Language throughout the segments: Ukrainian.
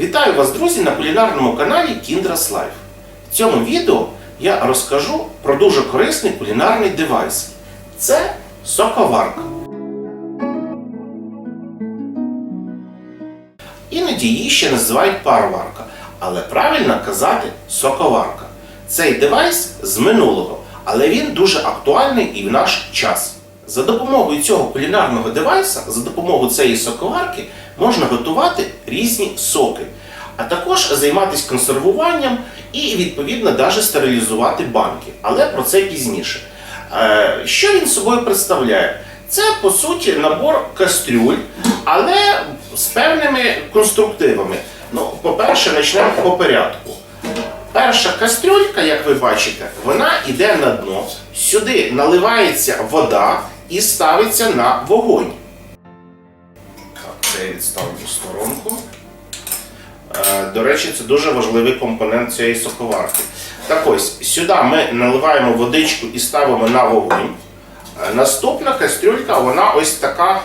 Вітаю вас, друзі, на кулінарному каналі Kindras Life. В цьому відео я розкажу про дуже корисний кулінарний девайс. Це соковарка. Іноді її ще називають пароварка, але правильно казати соковарка. Цей девайс з минулого, але він дуже актуальний і в наш час. За допомогою цього кулінарного девайса, за допомогою цієї соковарки, можна готувати різні соки, а також займатися консервуванням і, відповідно, навіть стерилізувати банки. Але про це пізніше. Е, Що він собою представляє? Це по суті набор кастрюль, але з певними конструктивами. Ну, по-перше, почнемо по порядку. Перша кастрюлька, як ви бачите, вона йде на дно. Сюди наливається вода і ставиться на вогонь. Це я відставлю в сторонку. Е, До речі, це дуже важливий компонент цієї соковарки. Так ось, сюди ми наливаємо водичку і ставимо на вогонь. Е, Наступна кастрюлька, вона ось така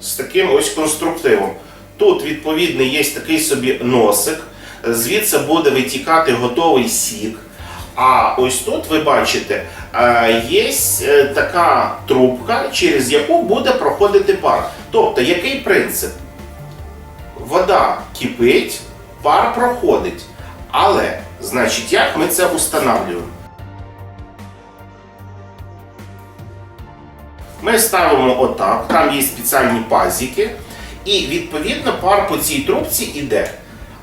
з таким ось конструктивом. Тут, відповідно, є такий собі носик, звідси буде витікати готовий сік. А ось тут ви бачите, е, є е, така трубка, через яку буде проходити пар. Тобто, який принцип? Вода кипить, пар проходить. Але, значить, як ми це встановлюємо? Ми ставимо отак, там є спеціальні пазики, і відповідно пар по цій трубці йде.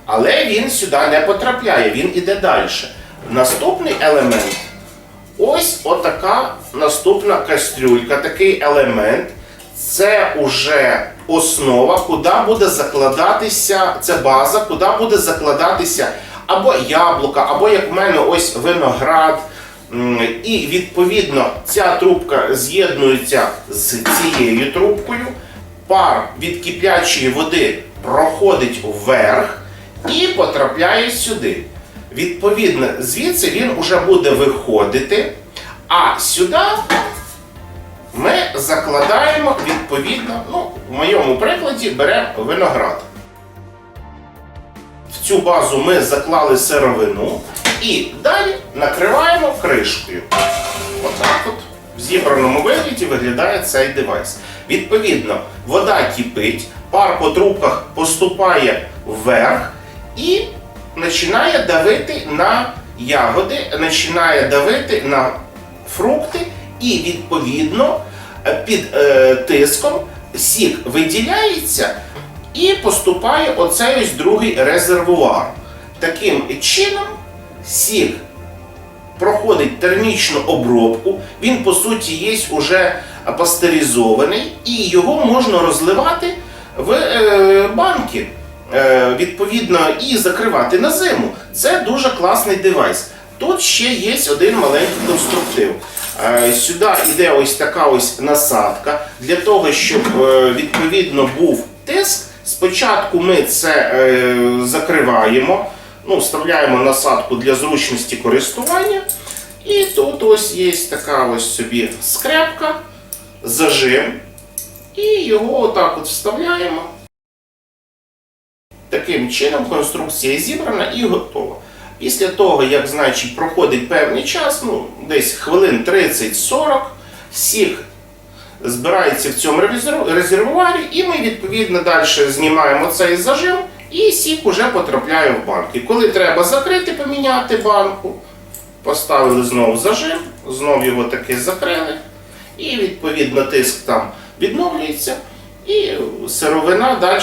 Але він сюди не потрапляє, він іде далі. Наступний елемент ось отака наступна кастрюлька, такий елемент. Це вже основа, куди буде закладатися, це база, куди буде закладатися або яблука, або як в мене ось виноград. І відповідно ця трубка з'єднується з цією трубкою. Пар від киплячої води проходить вверх і потрапляє сюди. Відповідно, звідси він вже буде виходити, а сюди ми закладаємо відповідно, ну, в моєму прикладі беремо виноград. В цю базу ми заклали сировину і далі накриваємо кришкою. Отак от в зібраному вигляді виглядає цей девайс. Відповідно, вода кипить, пар по трубках поступає вверх і починає давити на ягоди, починає давити на фрукти, і відповідно під е, тиском сік виділяється і поступає оцей ось другий резервуар. Таким чином сік проходить термічну обробку, він по суті є уже пастеризований, і його можна розливати в е, банки. Е, відповідно, і закривати на зиму. Це дуже класний девайс. Тут ще є один маленький конструктив. Е, Сюди йде ось така ось насадка для того, щоб е, відповідно був тиск. Спочатку ми це закриваємо, ну, вставляємо насадку для зручності користування. І тут ось є така ось собі скрепка, зажим. І його отак от вставляємо. Таким чином конструкція зібрана і готова. Після того, як значить, проходить певний час, ну, десь хвилин 30-40, сік збирається в цьому резервуарі, і ми відповідно далі знімаємо цей зажим, і сік уже потрапляє в банки. Коли треба закрити, поміняти банку, поставили знову зажим, знову його таки закрили, і відповідно тиск там відновлюється, і сировина далі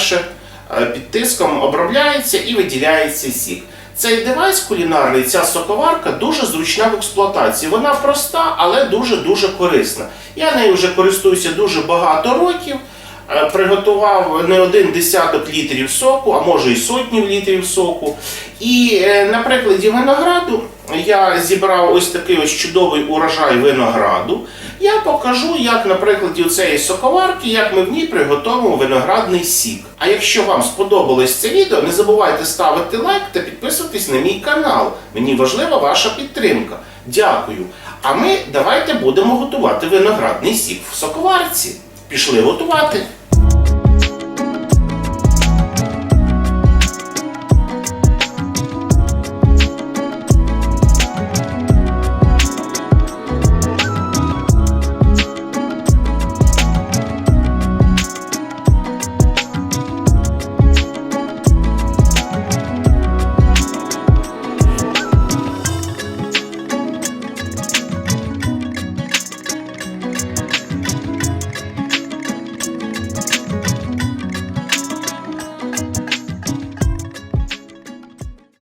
під тиском обробляється і виділяється сік. Цей девайс кулінарний, ця соковарка дуже зручна в експлуатації. Вона проста, але дуже-дуже корисна. Я нею вже користуюся дуже багато років. Е, Приготував не один десяток літрів соку, а може і сотні літрів соку. І е, на прикладі винограду я зібрав ось такий ось чудовий урожай винограду. Я покажу, як на прикладі цієї соковарки, як ми в ній приготуємо виноградний сік. А якщо вам сподобалось це відео, не забувайте ставити лайк та підписуватись на мій канал. Мені важлива ваша підтримка. Дякую. А ми давайте будемо готувати виноградний сік в соковарці. Пішли готувати.